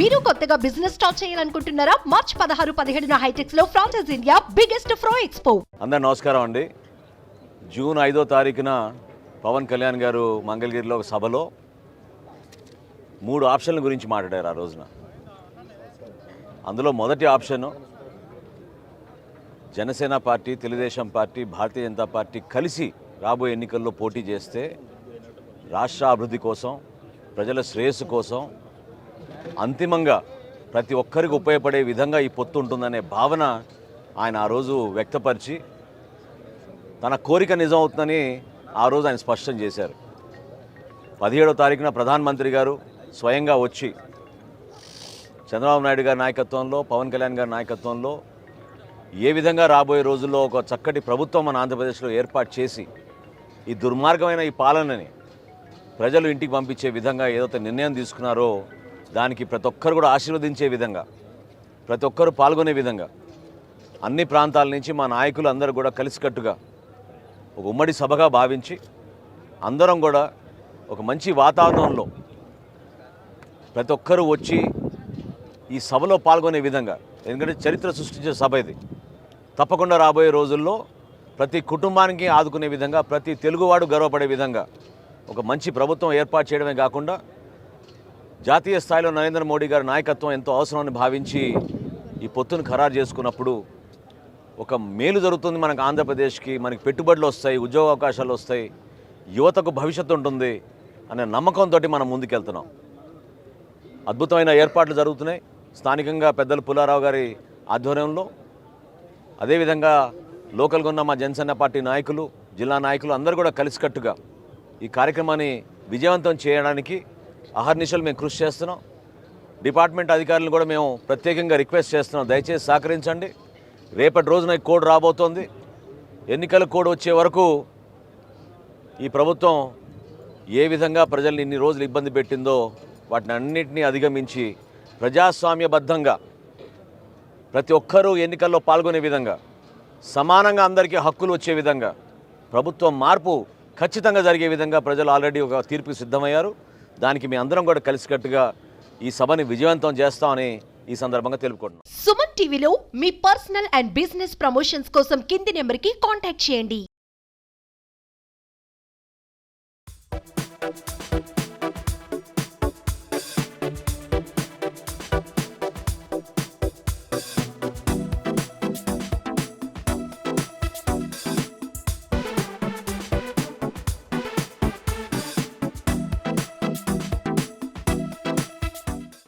మీరు కొత్తగా business start చేయాలనుకుంటున్నారా? మార్చ్ పదహారు పదిహేడున హైటెక్స్లో ఫ్రాన్సెస్ ఇండియా బిగ్గెస్ట్ ఫ్రో ఎక్స్పో అందరు నమస్కారం అండి. జూన్ ఐదో తారీఖున పవన్ కళ్యాణ్ గారు మంగళగిరిలో ఒక సభలో మూడు ఆప్షన్ల గురించి మాట్లాడారు ఆ రోజున. అందులో మొదటి option Janasena party Telugu Desam party Bharatiya Janata party కలిసి రాబోయే ఎన్నికల్లో పోటీ చేస్తే రాష్ట్ర అభివృద్ధి కోసం ప్రజల శ్రేయస్సు కోసం అంతిమంగా ప్రతి ఒక్కరికి ఉపయోగపడే విధంగా ఈ పొత్తు ఉంటుందనే భావన ఆయన ఆ రోజు వ్యక్తపరిచి తన కోరిక నిజం అవుతుందని ఆ రోజు ఆయన స్పష్టం చేశారు. పదిహేడో తారీఖున ప్రధానమంత్రి గారు స్వయంగా వచ్చి చంద్రబాబు నాయుడు గారి నాయకత్వంలో పవన్ కళ్యాణ్ గారి నాయకత్వంలో ఏ విధంగా రాబోయే రోజుల్లో ఒక చక్కటి ప్రభుత్వం మన ఆంధ్రప్రదేశ్లో ఏర్పాటు చేసి ఈ దుర్మార్గమైన ఈ పాలనని ప్రజలు ఇంటికి పంపించే విధంగా ఏదైతే నిర్ణయం తీసుకున్నారో దానికి ప్రతి ఒక్కరు కూడా ఆశీర్వదించే విధంగా ప్రతి ఒక్కరు పాల్గొనే విధంగా అన్ని ప్రాంతాల నుంచి మా నాయకులు అందరూ కూడా కలిసికట్టుగా ఒక ఉమ్మడి సభగా భావించి అందరం కూడా ఒక మంచి వాతావరణంలో ప్రతి ఒక్కరూ వచ్చి ఈ సభలో పాల్గొనే విధంగా ఎందుకంటే చరిత్ర సృష్టించే సభ ఇది. తప్పకుండా రాబోయే రోజుల్లో ప్రతి కుటుంబానికి ఆదుకునే విధంగా ప్రతి తెలుగువాడు గర్వపడే విధంగా ఒక మంచి ప్రభుత్వం ఏర్పాటు చేయడమే కాకుండా జాతీయ స్థాయిలో నరేంద్ర మోడీ గారి నాయకత్వం ఎంతో అవసరమని భావించి ఈ పొత్తును ఖరారు చేసుకున్నప్పుడు ఒక మేలు జరుగుతుంది మనకు ఆంధ్రప్రదేశ్కి మనకి పెట్టుబడులు వస్తాయి ఉద్యోగ అవకాశాలు వస్తాయి యువతకు భవిష్యత్తు ఉంటుంది అనే నమ్మకంతో మనం ముందుకెళ్తున్నాం. అద్భుతమైన ఏర్పాట్లు జరుగుతున్నాయి. స్థానికంగా పెద్దలు పుల్లారావు గారి ఆధ్వర్యంలో అదేవిధంగా లోకల్గా ఉన్న మా జనసేన పార్టీ నాయకులు జిల్లా నాయకులు అందరూ కూడా కలిసికట్టుగా ఈ కార్యక్రమాన్ని విజయవంతం చేయడానికి అహర్నిశలు మేము కృషి చేస్తున్నాం. డిపార్ట్మెంట్ అధికారులను కూడా మేము ప్రత్యేకంగా రిక్వెస్ట్ చేస్తున్నాం. దయచేసి సహకరించండి. రేపటి రోజున ఈ కోడ్ రాబోతోంది. ఎన్నికల కోడ్ వచ్చే వరకు ఈ ప్రభుత్వం ఏ విధంగా ప్రజల్ని ఇన్ని రోజులు ఇబ్బంది పెట్టిందో వాటిని అన్నింటినీ అధిగమించి ప్రజాస్వామ్యబద్ధంగా ప్రతి ఒక్కరూ ఎన్నికల్లో పాల్గొనే విధంగా సమానంగా అందరికీ హక్కులు వచ్చే విధంగా ప్రభుత్వం మార్పు ఖచ్చితంగా జరిగే విధంగా ప్రజలు ఆల్రెడీ ఒక తీర్పుకి సిద్ధమయ్యారు. దానికి మీ అందరం కూడా కలిసికట్టుగా ఈ సభని విజయవంతం చేస్తామని ఈ సందర్భంగా తెలుపుకుంటున్నాం. సుమన్ టీవీలో మీ పర్సనల్ అండ్ బిజినెస్ ప్రమోషన్స్ కోసం కింది నెంబర్కి కాంటాక్ట్ చేయండి.